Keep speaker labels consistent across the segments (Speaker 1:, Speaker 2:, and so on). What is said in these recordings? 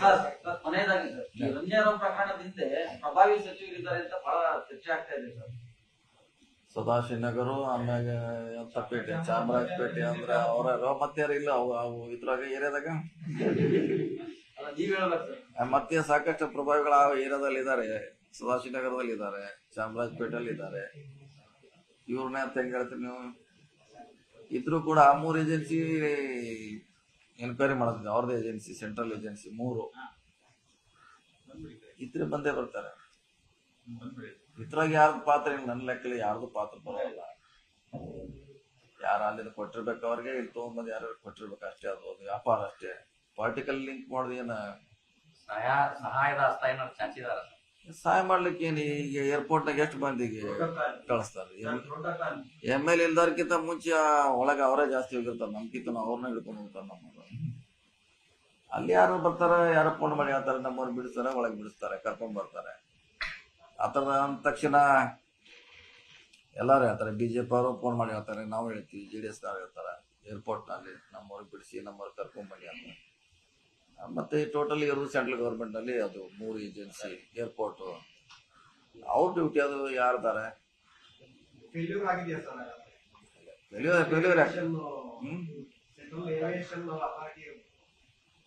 Speaker 1: Sir ಕೊನೆಯದಾಗಿ sir ಈ ರಂಜಾರಾವ್ ಪ್ರಕರಣದ ಹಿಂದೆ ಪ್ರಭಾವಿ ಸಚಿವರಿದ್ದಾರೆ ಅಂತ ಬಹಳ ಚರ್ಚೆ ಆಗ್ತಾ ಇದೆ ಸರ್.
Speaker 2: ಸದಾಶಿವನಗರು ಆಮ್ಯಾಗ ಎಂತಪೇಟೆ ಚಾಮರಾಜಪೇಟೆ ಅಂದ್ರೆ ಅವ್ರ ಮತ್ತೆ ಯಾರು ಇಲ್ಲ ಅವು ಅವು ಇದ್ರಾಗ ಏರಿಯಾದಾಗ? ಮತ್ತೆ ಸಾಕಷ್ಟು ಪ್ರಭಾವಿಗಳು ಆ ಏರಿಯಾದಲ್ಲಿ ಇದ್ದಾರೆ. ಸದಾಶಿವನಗರದಲ್ಲಿ ಇದ್ದಾರೆ ಚಾಮರಾಜಪೇಟೆಯಲ್ಲಿ ಇದ್ದಾರೆ. ಇವ್ರನ್ನ ಅಂತ ಹೆಂಗ್ ಹೇಳ್ತೀರಿ ನೀವು? ಇದ್ರು ಕೂಡ ಆ ಮೂರು ಏಜೆನ್ಸಿ ಎನ್ಕ್ವೈರಿ ಮಾಡೋದಿದೆ ಅವ್ರದ್ದು ಏಜೆನ್ಸಿ ಸೆಂಟ್ರಲ್ ಏಜೆನ್ಸಿ ಮೂರು. ಇದ್ರೆ ಬಂದೇ ಬರ್ತಾರೆ. ಇದ್ರಾಗ ಯಾರ್ದು ಪಾತ್ರ ಇಲ್ಲ. ನನ್ನ ಲೆಕ್ಕಲ್ಲಿ ಯಾರ್ದು ಪಾತ್ರ ಬರೋಲ್ಲ ಯಾರು ಅಲ್ಲಿಂದ ಕೊಟ್ಟಿರ್ಬೇಕು ಅವ್ರಿಗೆ, ಇಲ್ಲಿ ತೊಗೊಂಡ್ಬಂದು ಯಾರು ಕೊಟ್ಟಿರ್ಬೇಕು ಅಷ್ಟೇ ಅದು. ವ್ಯಾಪಾರ ಅಷ್ಟೇ. ಪಾರ್ಟಿಕಲ್ ಲಿಂಕ್ ಮಾಡೋದು ಏನ?
Speaker 3: ಸಹಾಯ, ಸಹಾಯದ ಹಸ್ತ ಏನಾದ್ರು ಚಾಚಿದಾರ?
Speaker 2: ಸಹಾಯ ಮಾಡ್ಲಿಕ್ಕೆ ಏನು ಈಗ ಏರ್ಪೋರ್ಟ್ ನಾಗ ಎಷ್ಟು ಮಂದಿಗೆ ಕಳಿಸ್ತಾರೆ? ಎಂ ಎಲ್ ಇಲ್ದಾರ್ಕಿಂತ ಮುಂಚೆ ಒಳಗೆ ಅವರೇ ಜಾಸ್ತಿ ಹೋಗಿರ್ತಾರೆ. ನಮ್ಕಿಂತ ಅವ್ರನ್ನ ಹಿಡ್ಕೊಂಡು ಹೋಗ್ತಾರೆ ನಮ್ಮ ಅಲ್ಲಿ ಯಾರು ಬರ್ತಾರ, ಯಾರು ಫೋನ್ ಮಾಡಿ ಹೇಳ್ತಾರೆ, ನಮ್ಮವ್ರು ಬಿಡಿಸ್ತಾರೆ, ಒಳಗೆ ಬಿಡಿಸ್ತಾರೆ, ಕರ್ಕೊಂಡ್ ಬರ್ತಾರೆ. ಆತರ ಅಂದ ತಕ್ಷಣ ಎಲ್ಲಾರು ಹೇಳ್ತಾರೆ ಬಿಜೆಪಿ ಅವರು ಫೋನ್ ಮಾಡಿ ಹೇಳ್ತಾರೆ, ನಾವು ಹೇಳ್ತೀವಿ ಜೆ ಡಿ ಎಸ್ ಹೇಳ್ತಾರೆ ಏರ್ಪೋರ್ಟ್ನಲ್ಲಿ ನಮ್ಮವ್ರಿಗೆ ಬಿಡಿಸಿ ನಮ್ಮವ್ರಿಗೆ ಕರ್ಕೊಂಬನ್ನಿ ಅಂತ. ಮತ್ತೆ ಟೋಟಲಿ ಇರೋದು ಸೆಂಟ್ರಲ್ ಗೌರ್ಮೆಂಟ್ ಅಲ್ಲಿ ಅದು ಮೂರು ಏಜೆನ್ಸಿ ಏರ್ಪೋರ್ಟ್ ಅವ್ರ ಡ್ಯೂಟಿ ಅದು
Speaker 4: ಯಾರಿದ್ದಾರೆ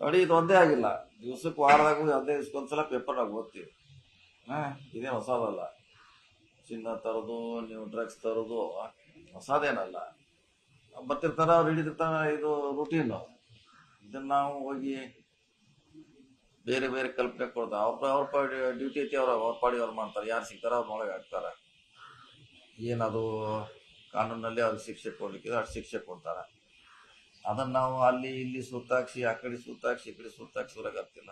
Speaker 2: ನೋಡಿ ಇದು ಒಂದೇ ಆಗಿಲ್ಲ. ದಿವ್ಸಕ್ಕೆ ವಾರದಾಗ ಒಂದೇ ಒಂದ್ಸಲ ಪೇಪರ್ನಾಗ ಓದ್ತೀವಿ. ಹಾ ಇದೇ ಹೊಸದಲ್ಲ. ಚಿನ್ನ ತರೋದು ನೀವು ಡ್ರಗ್ಸ್ ತರೋದು ಹೊಸದೇನಲ್ಲ. ಬರ್ತಿರ್ತಾರ ಅವ್ರು ಹಿಡಿದಿರ್ತಾರ ಇದು ರುಟೀನು ಇದನ್ನ ನಾವು ಹೋಗಿ ಬೇರೆ ಬೇರೆ ಕಲ್ಪನೆ ಕೊಡ್ತಾರೆ. ಅವ್ರ ಅವ್ರ ಪಾಡಿ ಡ್ಯೂಟಿ ಐತಿ ಅವ್ರ ಅವ್ರ ಪಾಡಿ ಅವ್ರು ಮಾಡ್ತಾರೆ. ಯಾರು ಸಿಗ್ತಾರ ಅವ್ರ ಒಳಗೆ ಹಾಕ್ತಾರೆ. ಏನದು? ಕಾನೂನಲ್ಲಿ ಅವ್ರಿಗೆ ಶಿಕ್ಷೆ ಕೊಡ್ಲಿಕ್ಕೆ ಅಷ್ಟು ಶಿಕ್ಷೆ ಕೊಡ್ತಾರೆ. ಅದನ್ನ ನಾವು ಅಲ್ಲಿ ಇಲ್ಲಿ ಸುತ್ತಾಕ್ಸಿ ಆ ಕಡೆ ಸುತ್ತಾಕ್ಸಿ ಈ ಕಡೆ ಸುತ್ತಾಕ್ಸಿದ್ರಾಗ ಆಗ್ತಿಲ್ಲ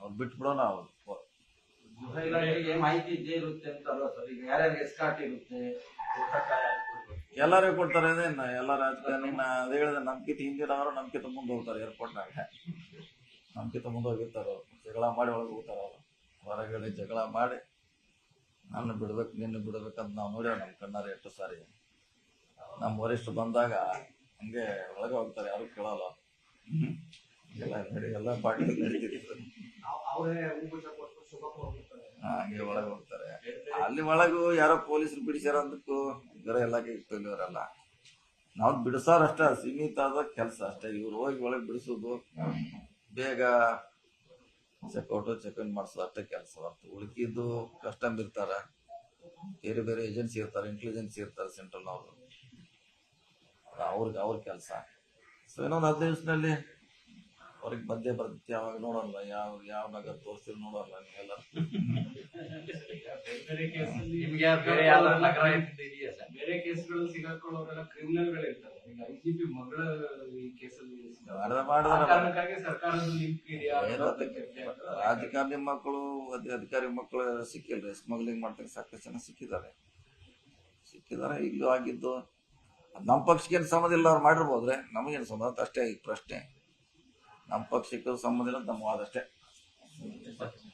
Speaker 2: ಅವ್ರು ಬಿಟ್ಬಿಡೋಣ ಅವ್ರು.
Speaker 1: ಮಾಹಿತಿ ಇದ್ದೇ ಇರುತ್ತೆ ಅಂತ ಅಲ್ವಾ ಸರ್? ಈಗ ಯಾರ್ಯಾರಿಗೆ ಎಸ್ಕಾಟ್ ಇರುತ್ತೆ
Speaker 2: ಎಲ್ಲರಿಗೂ ಕೊಡ್ತಾರೆ. ಅದೇನ ಎಲ್ಲ ಅದೇ ಹೇಳಿದ್ರೆ ನಮ್ಕಿತ ಹಿಂದಿನವರು ನಮ್ಕಿತ ಮುಂದೆ ಹೋಗ್ತಾರೆ ಏರ್ಪೋರ್ಟ್ನಾಗ ನಮ್ಕಿತ ಮುಂದೆ ಹೋಗಿರ್ತಾರ ಅವ್ರು ಜಗಳ ಮಾಡಿ ಒಳಗೆ ಹೋಗ್ತಾರ ಅವ್ರು ಹೊರಗಡೆ ಜಗಳ ಮಾಡಿ ನನ್ನ ಬಿಡ್ಬೇಕು, ನಿನ್ನ ಬಿಡ್ಬೇಕಂತ ನಾವು ನೋಡ್ಯಾವ ನಮ್ಮ ಕಣ್ಣಾರ ಎಷ್ಟು ಸಾರಿ. ನಮ್ಮ ವರಿಷ್ಠ ಬಂದಾಗ ಹಂಗೆ ಒಳಗೆ ಹೋಗ್ತಾರೆ, ಯಾರು ಕೇಳಲ್ಲ. ಎಲ್ಲ ನಡಿ, ಎಲ್ಲ ಹಂಗೆ ಒಳಗೆ ಹೋಗ್ತಾರೆ. ಅಲ್ಲಿ ಒಳಗೂ ಯಾರೋ ಪೊಲೀಸರು ಬಿಡಿಸ್ಯಾರ ಅಂದಕ್ಕೂ ಇದರ ಎಲ್ಲ ಕೈಲಿವರಲ್ಲ ನಾವು ಬಿಡಿಸೋರಷ್ಟ, ಸೀಮಿತ ಆದ ಕೆಲಸ ಅಷ್ಟೇ. ಇವ್ರು ಹೋಗಿ ಒಳಗೆ ಬಿಡಿಸೋದು. ಬೇಗ ಚೆಕ್ಔಟು ಚೆಕ್ ಇನ್ ಮಾಡಿಸೋದು ಅಷ್ಟೇ ಕೆಲಸ. ಬರ್ತದೆ ಉಳ್ಕಿದ್ದು ಕಸ್ಟಮ್ ಇರ್ತಾರೆ. ಬೇರೆ ಬೇರೆ ಏಜೆನ್ಸಿ ಇರ್ತಾರೆ ಇಂಟೆಲಿಜೆನ್ಸಿ ಇರ್ತಾರೆ ಸೆಂಟ್ರಲ್ನವರು ಅವ್ರಿಗೆ ಅವ್ರ ಕೆಲಸ. ಸೊ ಇನ್ನೊಂದು ಹದಿನೈದು ದಿವಸದಲ್ಲಿ ಅವ್ರಿಗೆ ಬಂದೇ ಬರ್ತೈತಿ. ಯಾವಾಗ ನೋಡೋಲ್ಲ ಯಾವ ಯಾವ ನಗರ ತೋರಿಸ್ತೀರಿ ನೋಡಲ್ಲ ನೀವೆಲ್ಲ.
Speaker 4: ಬೇರೆ ಕೇಸ್ಗಳು ಸಿಗಾಕೊಳ್ಳೋರೆಲ್ಲ ಕ್ರಿಮಿನಲ್ ಈ
Speaker 2: ರಾಜಕಾರಣಿ ಮಕ್ಕಳು ಅಧಿಕಾರಿ ಮಕ್ಕಳು ಸಿಕ್ಕಿಲ್ರಿ ಸ್ಮಗ್ಲಿಂಗ್ ಮಾಡ್ತಾರೆ ಸಾಕಷ್ಟು ಜನ ಸಿಕ್ಕಿದ್ದಾರೆ. ಸಿಕ್ಕಿದ್ದಾರೆ ಇಲ್ಲೂ ಆಗಿದ್ದು. ನಮ್ಮ ಪಕ್ಷಕ್ಕೆ ಏನು ಸಂಬಂಧ ಇಲ್ಲ ಅವ್ರು ಮಾಡಿರ್ಬೋದ್ರೆ ನಮಗೇನು ಸಂಬಂಧ ಅಷ್ಟೇ ಈಗ ಪ್ರಶ್ನೆ. ನಮ್ಮ ಪಕ್ಷಕ್ಕೆ ಸಂಬಂಧ ಇಲ್ಲ ನಮ್ಮ ಅದಷ್ಟೇ